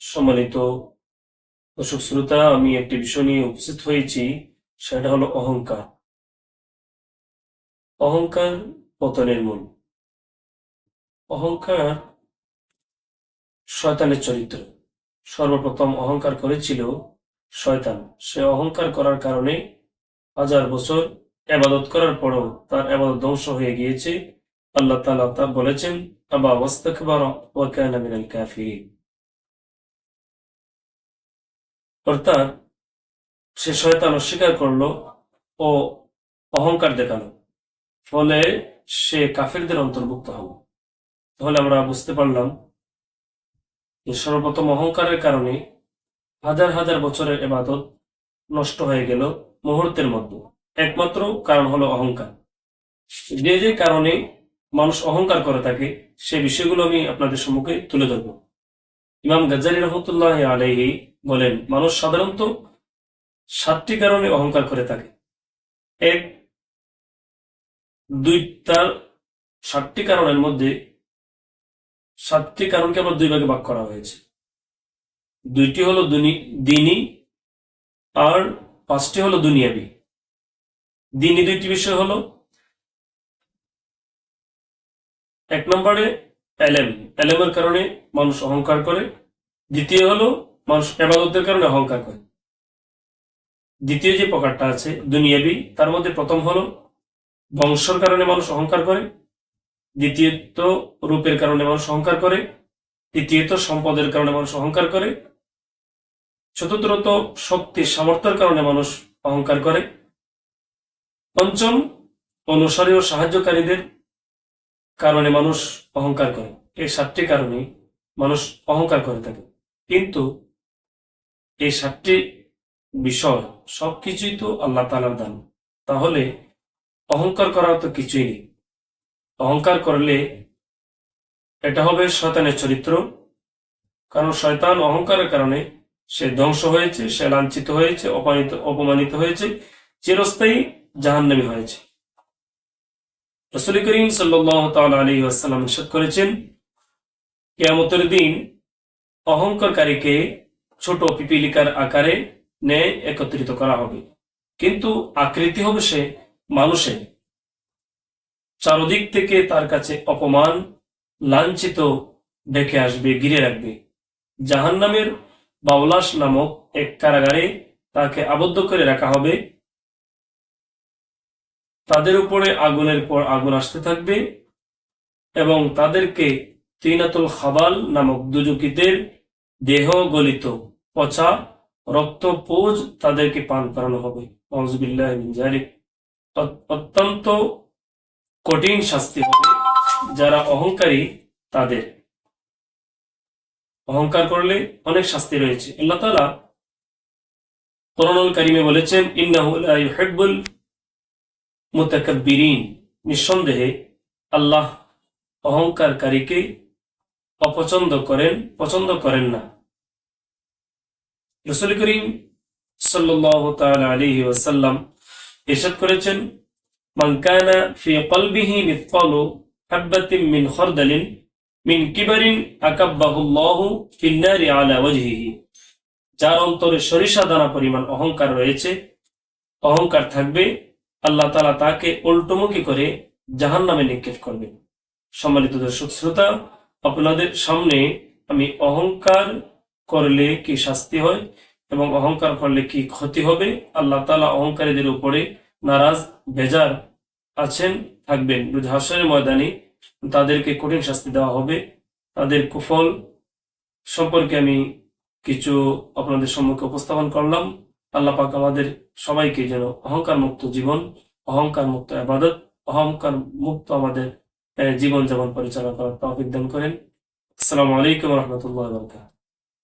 সম্মানিত দর্শক শ্রোতা, আমি একটি বিষয় নিয়ে উপস্থিত হয়েছি, সেটা হলো অহংকার। অহংকার পতনের মূল। অহংকার শয়তানের চরিত্র। সর্বপ্রথম অহংকার করেছিল শয়তান। সে অহংকার করার কারণে হাজার বছর আবাদত করার পরও তার আবাদত ধ্বংস হয়ে গিয়েছে। আল্লাহ তাআলা তা বলেছেন, আবা ওয়াস্তাকবারা ওয়া কানা মিনাল কাফিরিন। অর্থাৎ সে শয়তান অস্বীকার করল ও অহংকার দেখাল। ফলে সে কাফিরদের অন্তর্ভুক্ত হলো। তাহলে আমরা বুঝতে পারলাম যে সর্বপ্রথম অহংকারের কারণে হাজার হাজার বছরের এবাদত নষ্ট হয়ে গেল মুহূর্তের মধ্যে। একমাত্র কারণ হলো অহংকার। যে যে কারণে মানুষ অহংকার করে থাকে, সে বিষয়গুলো আমি আপনাদের সম্মুখে তুলে ধরব। ইমাম গাজ্জালি রহমতুল্লাহ আলাইহি বলেন, মানুষ সাধারণত সাতটি কারণে অহংকার করে থাকে। এক দুই তার সাতটি কারণের মধ্যে সাতটি কারণকে আবার দুই ভাগে ভাগ করা হয়েছে। দুইটি হলো দিনী, আর পাঁচটি হলো দুনিয়াবি। দিনী দুইটি বিষয় হলো এক নম্বরে এলেম। এলেমের কারণে মানুষ অহংকার করে। দ্বিতীয় হলো মানুষ এবাদতের কারণে অহংকার করে। দ্বিতীয় যে প্রকারটা আছে দুনিয়াবি, তার মধ্যে প্রথম হলো বংশের কারণে মানুষ অহংকার করে। দ্বিতীয়ত রূপের কারণে মানুষ অহংকার করে। তৃতীয়ত সম্পদের কারণে মানুষ অহংকার করে। চতুর্থত শক্তি, সামর্থ্যের কারণে মানুষ অহংকার করে। পঞ্চম, অনুসারী ও সাহায্যকারীদের কারণে মানুষ অহংকার করে। এই সাতটি কারণে মানুষ অহংকার করে থাকে। কিন্তু এই সাতটি বিষয় সবকিছুই তো আল্লাহ তালার দান। তাহলে অহংকার করার তো কিছুই নেই। অহংকার করলে এটা হবে শয়তানের চরিত্র। কারণ শয়তান অহংকারের কারণে সে ধ্বংস হয়েছে, সে লাঞ্ছিত হয়েছে, অপমানিত অপমানিত হয়েছে, চিরস্থায়ী জাহান্নামী হয়েছে। রসুল করিম আসসালাম ইরশাদ করেছেন, কেয়ামতের দিন অহংকারীকে ছোট পিপিলিকার আকারে ন্যায় একত্রিত করা হবে। কিন্তু আকৃতি হবে সে মানুষের। চারদিক থেকে তার কাছে অপমান, লাঞ্ছিত ডেকে আসবে, ঘিরে রাখবে। জাহান্নামের বাউলাস নামক এক কারাগারে তাকে আবদ্ধ করে রাখা হবে। তাদের উপরে আগুনের পর আগুন আসতে থাকবে এবং তাদেরকে তিনাতুল খাবাল নামক দুজকিদের দেহ, গলিত পচা রক্ত, পোজ তাদেরকে পান করানো হবে। অত্যন্ত কঠিন শাস্তি হবে যারা অহংকারী তাদের। অহংকার করলে অনেক শাস্তি রয়েছে। আল্লাহ কোরআনুল কারিমে বলেছেন, ইন্নাহু লা ইউহিব্বুল মুতাকাব্বিরিন, নিঃসন্দেহে আল্লাহ অহংকারকারীকে অপছন্দ করেন, পছন্দ করেন না। রসুল করিম তাআলা আলাইহি ওয়াসাল্লাম ইরশাদ করেছেন, মান কানা ফি কলবিহি মিথকালু হাববাতিন মিন খারদালিন, মিন কিবারিন আকাব্বাহুল্লাহু ফিন নারি আলা ওয়াজহিহি। যার অন্তরে সরিষা দানা পরিমাণ অহংকার রয়েছে, অহংকার থাকবে আল্লাহ তালা তাকে উল্টোমুখী করে জাহান নামে নিক্ষেপ করবেন। সম্মানিত দর্শক শ্রোতা, আপনাদের সামনে আমি অহংকার করলে কি শাস্তি হয় এবং অহংকার করলে কি ক্ষতি হবে? আল্লাহ তালা অহংকারীদের উপরে নারাজ, বেজার আছেন, থাকবেন। হাসরের ময়দানে তাদেরকে কঠিন শাস্তি দেওয়া হবে। তাদের কুফল সম্পর্কে আমি কিছু আপনাদের সম্মুখে উপস্থাপন করলাম। আল্লাহ পাক আমাদের সবাইকে যেন অহংকার মুক্ত জীবন অহংকার মুক্ত আবাদত অহংকার মুক্ত আমাদের জীবন যাপন পরিচালনা করার তৌফিক দান করেন। আসসালামু আলাইকুম রহমতুল্লাহ বরকাত